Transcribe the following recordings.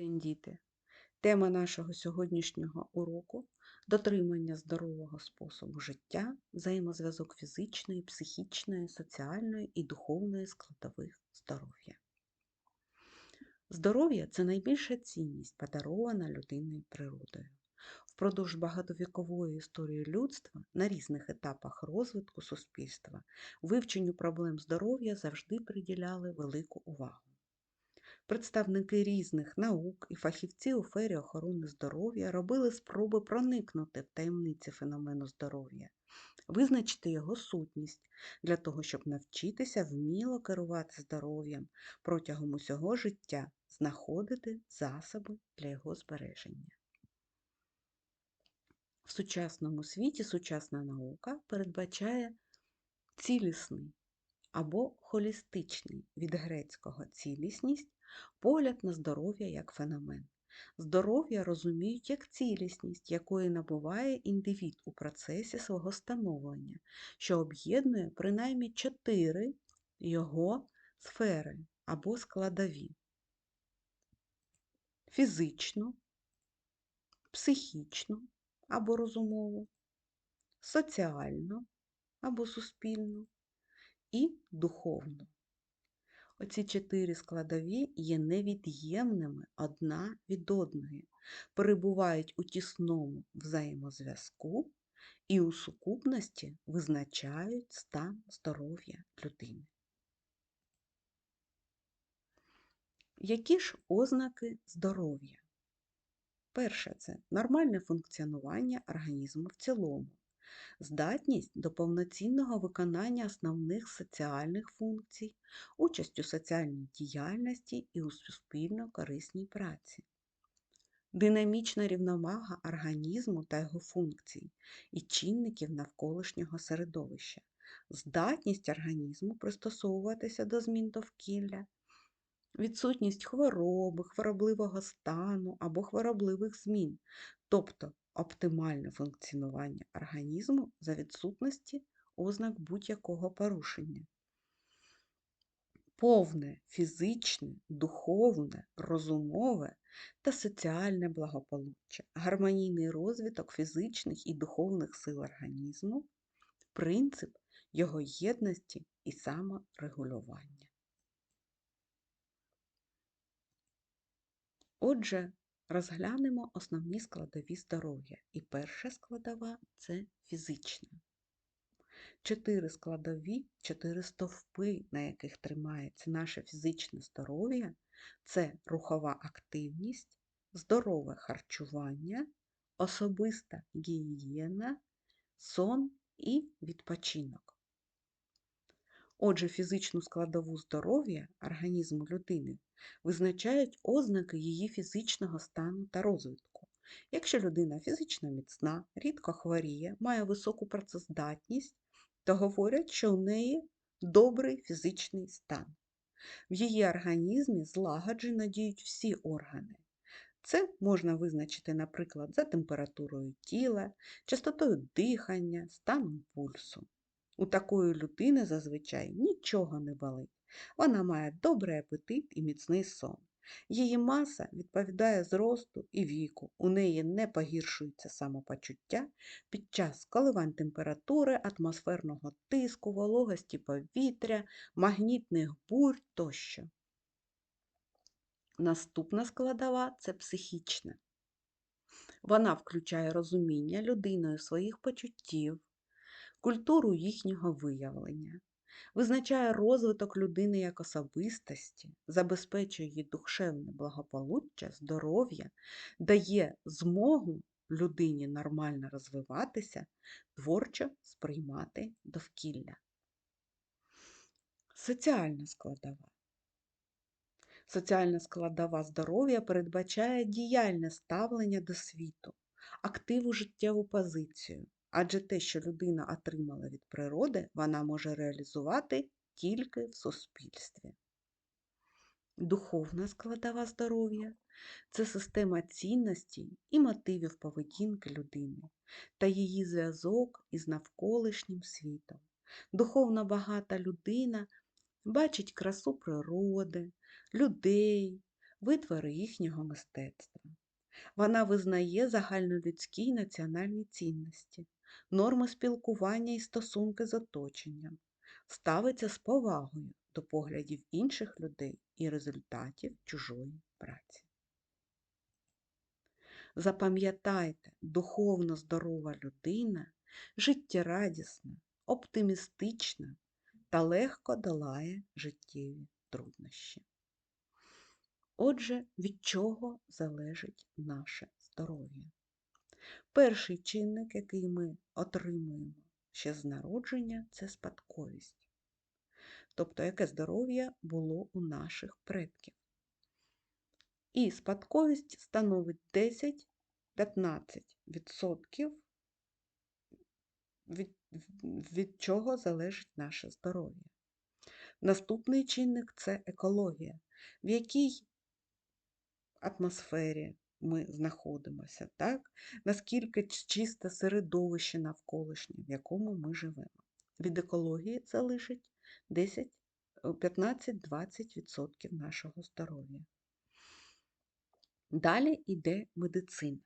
день, діти! Тема нашого сьогоднішнього уроку дотримання здорового способу життя, взаємозв'язок фізичної, психічної, соціальної і духовної складових здоров'я. Здоров'я це найбільша цінність, подарована людиною природою. Впродовж багатовікової історії людства на різних етапах розвитку суспільства вивченню проблем здоров'я завжди приділяли велику увагу. Представники різних наук і фахівці у сфері охорони здоров'я робили спроби проникнути в таємниці феномену здоров'я, визначити його сутність для того, щоб навчитися вміло керувати здоров'ям протягом усього життя, знаходити засоби для його збереження. В сучасному світі сучасна наука передбачає цілісний або холістичний від грецького цілісність погляд на здоров'я як феномен. Здоров'я розуміють як цілісність, якої набуває індивід у процесі свого становлення, що об'єднує принаймні чотири його сфери або складові: фізичну, психічну або розумову, соціальну або суспільну і духовну. Оці чотири складові є невід'ємними одна від одної, перебувають у тісному взаємозв'язку і у сукупності визначають стан здоров'я людини. Які ж ознаки здоров'я? Перше це нормальне функціонування організму в цілому, здатність до повноцінного виконання основних соціальних функцій, участь у соціальній діяльності і у суспільно корисній праці, динамічна рівновага організму та його функцій і чинників навколишнього середовища, здатність організму пристосовуватися до змін довкілля. Відсутність хвороби, хворобливого стану або хворобливих змін, тобто оптимальне функціонування організму за відсутності ознак будь-якого порушення. Повне фізичне, духовне, розумове та соціальне благополуччя, гармонійний розвиток фізичних і духовних сил організму, принцип його єдності і саморегулювання. Отже, Розглянемо основні складові здоров'я. І перша складова це фізична. Чотири складові, чотири стовпи, на яких тримається наше фізичне здоров'я це рухова активність, здорове харчування, особиста гігієна, сон і відпочинок. Отже, фізичну складову здоров'я організму людини визначають ознаки її фізичного стану та розвитку. Якщо людина фізично міцна, рідко хворіє, має високу працездатність, то говорять, що у неї добрий фізичний стан. В її організмі злагоджено діють всі органи. Це можна визначити, наприклад, за температурою тіла, частотою дихання, станом пульсу. У такої людини зазвичай нічого не болить. Вона має добрий апетит і міцний сон. Її маса відповідає зросту і віку, у неї не погіршується самопочуття під час коливань температури, атмосферного тиску, вологості повітря, магнітних бурь тощо. Наступна складова це психічна. Вона включає розуміння людиною своїх почуттів, культуру їхнього виявлення, визначає розвиток людини як особистості, забезпечує її душевне благополуччя, здоров'я, дає змогу людині нормально розвиватися, творчо сприймати довкілля. Соціальна складова. Соціальна складова здоров'я передбачає діяльне ставлення до світу, активу життєву позицію, адже те, що людина отримала від природи, вона може реалізувати тільки в суспільстві. Духовна складова здоров'я це система цінностей і мотивів поведінки людини та її зв'язок із навколишнім світом. Духовно багата людина бачить красу природи, людей, витвори їхнього мистецтва. Вона визнає загальнолюдські національні цінності, норми спілкування і стосунки з оточенням, ставиться з повагою до поглядів інших людей і результатів чужої праці. Запам'ятайте, духовно здорова людина життєрадісна, оптимістична та легко долає життєві труднощі. Отже, від чого залежить наше здоров'я? Перший чинник, який ми отримуємо ще з народження, це спадковість. Тобто, яке здоров'я було у наших предків. І спадковість становить 10-15% від, від чого залежить наше здоров'я. Наступний чинник це екологія, в якій атмосфері ми знаходимося, так? наскільки чисте середовище навколишнє, в якому ми живемо. Від екології залежить 15-20% нашого здоров'я. Далі йде медицина,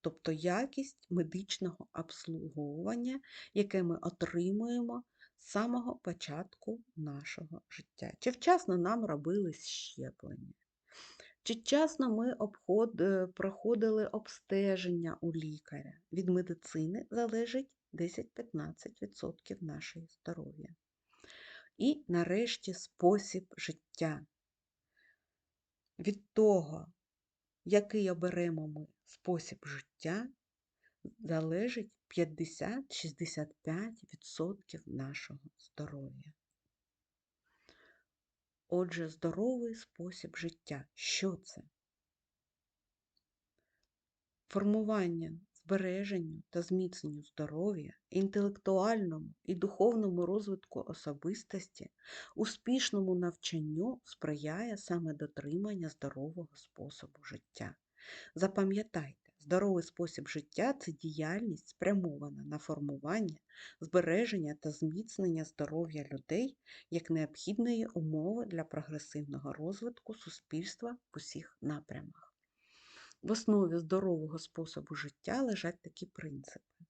тобто якість медичного обслуговування, яке ми отримуємо з самого початку нашого життя. Чи вчасно нам робили щеплення? Чи вчасно ми обход... Е, проходили обстеження у лікаря? Від медицини залежить 10-15% нашого здоров'я. І нарешті спосіб життя. Від того, який оберемо ми спосіб життя, залежить 50-65% нашого здоров'я. Отже, здоровий спосіб життя. Що це? Формування, збереженню та зміцненню здоров'я, інтелектуальному і духовному розвитку особистості, успішному навчанню сприяє саме дотримання здорового способу життя. Запам'ятайте, Здоровий спосіб життя це діяльність спрямована на формування, збереження та зміцнення здоров'я людей як необхідної умови для прогресивного розвитку суспільства в усіх напрямах. В основі здорового способу життя лежать такі принципи: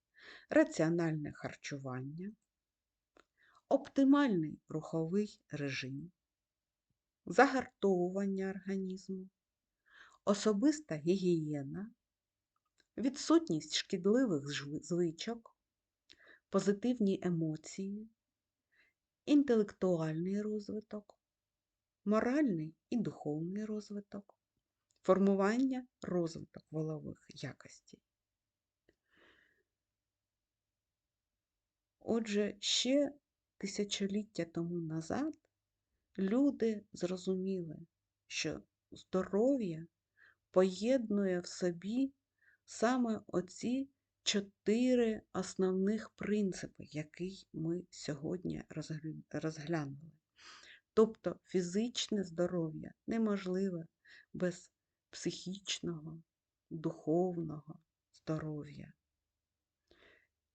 раціональне харчування, оптимальний руховий режим, загартовування організму, особиста гігієна відсутність шкідливих звичок, позитивні емоції, інтелектуальний розвиток, моральний і духовний розвиток, формування розвиток волових якостей. Отже, ще тисячоліття тому назад люди зрозуміли, що здоров'я поєднує в собі саме оці чотири основних принципи, які ми сьогодні розглянули. Тобто фізичне здоров'я неможливе без психічного, духовного здоров'я.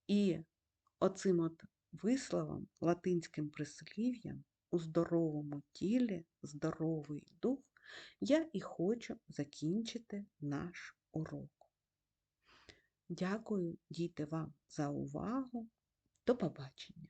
І оцим от висловом, латинським прислів'ям у здоровому тілі здоровий дух, я і хочу закінчити наш урок. Дякую, діти, вам за увагу. До побачення!